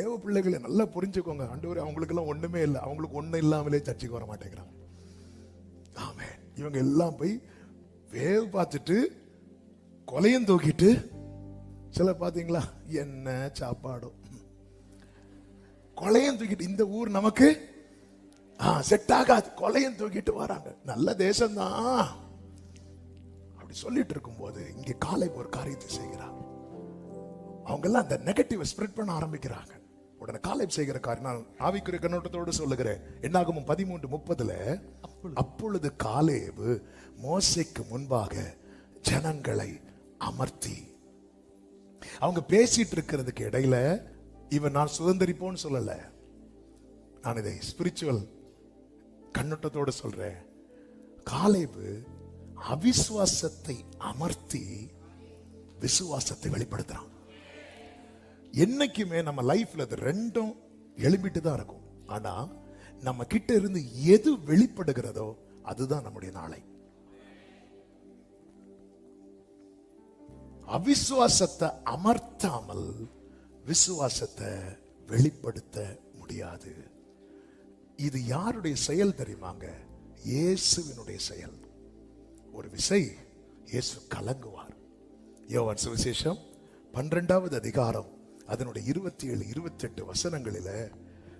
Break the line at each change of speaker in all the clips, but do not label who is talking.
தேவ பிள்ளைகளை நல்லா புரிஞ்சுக்கோங்க. ஆண்டவரே அவங்களுக்கெல்லாம் ஒண்ணுமே இல்லை. அவங்களுக்கு ஒண்ணும் இல்லாமலே சர்ச்சைக்கு வர மாட்டேங்கிறாங்க. ஆமே இவங்க எல்லாம் போய் வேவு பார்த்துட்டு கொலையும் தூக்கிட்டு சில பாத்தீங்களா என்ன சாப்பாடும் கொலையும் தூக்கிட்டு இந்த ஊர் நமக்கு செட் ஆகாது. கொலையும் தூக்கிட்டு வராங்க. நல்ல தேசம்தான். அப்படி சொல்லிட்டு இருக்கும்போது இங்கே காலை ஒரு காரியத்தை செய்கிறாங்க அவங்க எல்லாம் அந்த நெகட்டிவ் ஸ்ப்ரெட் பண்ண ஆரம்பிக்கிறாங்க. உடனே காலை செய்கிற காரியம் நான் ஆவிக்குரிய கண்ணோட்டத்தோடு சொல்லுகிறேன். என்னாகும் பதிமூன்று முப்பதுல அப்பொழுது. காலேவு மோசைக்கு முன்பாக ஜனங்களை அமர்த்தி அவங்க பேசிட்டு இருக்கிறதுக்கு இடையில இவன் நான் சுதந்திரிப்போன்னு சொல்லல. நான் இதை ஸ்பிரிச்சுவல் கண்ணோட்டத்தோடு சொல்றேன். காலேபு அவிசுவாசத்தை அமர்த்தி விசுவாசத்தை வெளிப்படுத்துறான். என்னைக்குமே நம்ம லைஃப்ல அது ரெண்டும் எழுப்பிட்டு தான் இருக்கும். ஆனா நம்ம கிட்ட இருந்து எது வெளிப்படுகிறதோ அதுதான் நம்முடைய நாளை. அவிசுவாசத்தை அமர்த்தாமல் விசுவாசத்தை வெளிப்படுத்த முடியாது. இது யாருடைய செயல் தெரியுமாங்க? இயேசுவினுடைய செயல். ஒரு விசை இயேசு கலங்குவார். யோவான் சுவிசேஷம் பன்னிரெண்டாவது அதிகாரம் அதனுடைய இருபத்தி ஏழு இருபத்தெட்டு வசனங்களில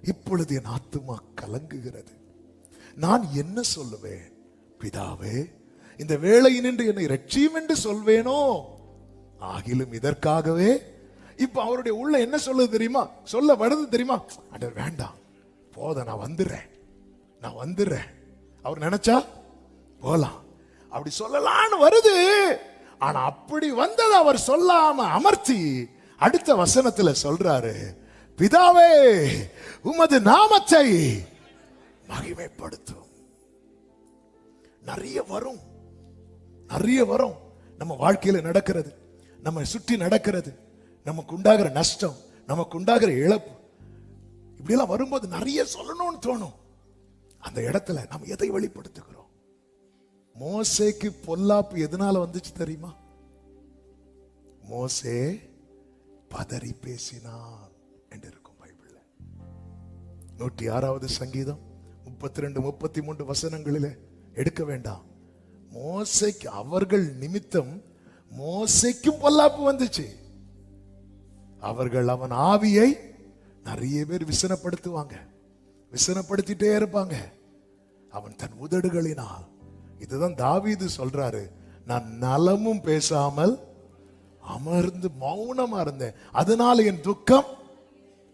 இப்பொழுது என் ஆத்துமா கலங்குகிறது. நான் என்ன சொல்லுவேன்? பிதாவே இந்த வேலையினின்று என்னை ரட்சியும் என்று சொல்வேனோ? ஆகிலும் இதற்காகவே இப்ப அவருடைய உள்ள என்ன சொல்லுது தெரியுமா? சொல்ல வருது தெரியுமா? அட வேண்டாம். போத நான் வந்துடுறேன். நான் வந்துடுறேன். அவர் நினைச்சா? போலாம். அப்படி சொல்லலாம்னு வருது. ஆனா அப்படி வந்ததை அவர் சொல்லாம அமர்த்தி அடுத்த வசனத்துல சொல்றாரு பிதாவே உமது நாமத்தை மகிமைப்படுத்தும். நிறைய வரும். நிறைய வரும். நம்ம வாழ்க்கையில நடக்கிறது நம்ம சுற்றி நடக்கிறது நமக்கு உண்டாகிற நஷ்டம் நமக்கு உண்டாகிற இழப்பு. இப்படியெல்லாம் வரும்போது நிறைய சொல்லணும்னு தோணும். அந்த இடத்துல நம்ம எதை வெளிப்படுத்துகிறோம்? மோசேக்கு பொல்லாப்பு எதனால வந்துச்சு தெரியுமா? மோசே பதறி பேசினான் என்று இருக்கும் பைபிள்ல நூற்றி ஆறாவது சங்கீதம் முப்பத்தி ரெண்டு முப்பத்தி மூன்று வசனங்களிலே எடுக்க வேண்டாம். மோசைக்கு அவர்கள் நிமித்தம் மோசைக்கும் பொல்லாப்பு வந்துச்சு. அவர்கள் அவன் ஆவியை நிறைய பேர் விசனப்படுத்துவாங்க விசனப்படுத்திட்டே இருப்பாங்க. அவன் தன் உதடுகளினால் இதுதான் தாவீது சொல்றாரு நான் நலமும் பேசாமல் அமர்ந்து மௌனமா இருந்தேன். அதனால என் துக்கம்